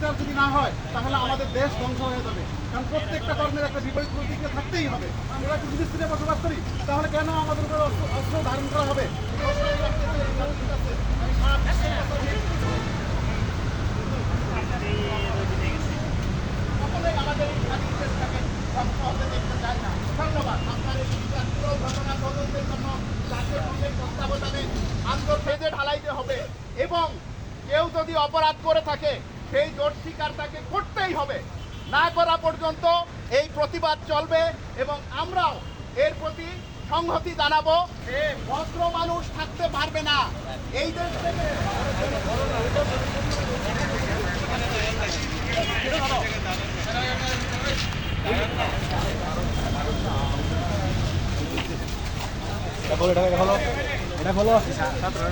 বিচার যদি না হয়, তাহলে আমাদের দেশ ধ্বংস হয়ে যাবে। কারণ প্রত্যেকটা কর্মের একটা বিপরীত প্রতিক্রিয়া থাকতেই হবে। আমরা যদি মিস্ত্রিতে বসবাস করি? তাহলে কেন আমাদের উপরে অস্ত্র ধারণ করা হবে এবং কেউ যদি অপরাধ করে থাকে, সেই দোষ স্বীকার তাকে করতেই হবে। না করা পর্যন্ত এই প্রতিবাদ চলবে এবং আমরাও এর প্রতি সংহতি জানাব। ভদ্র মানুষ থাকতে পারবে না। এই দেশ থেকে এটা বলো এটা হলো ছাত্ররা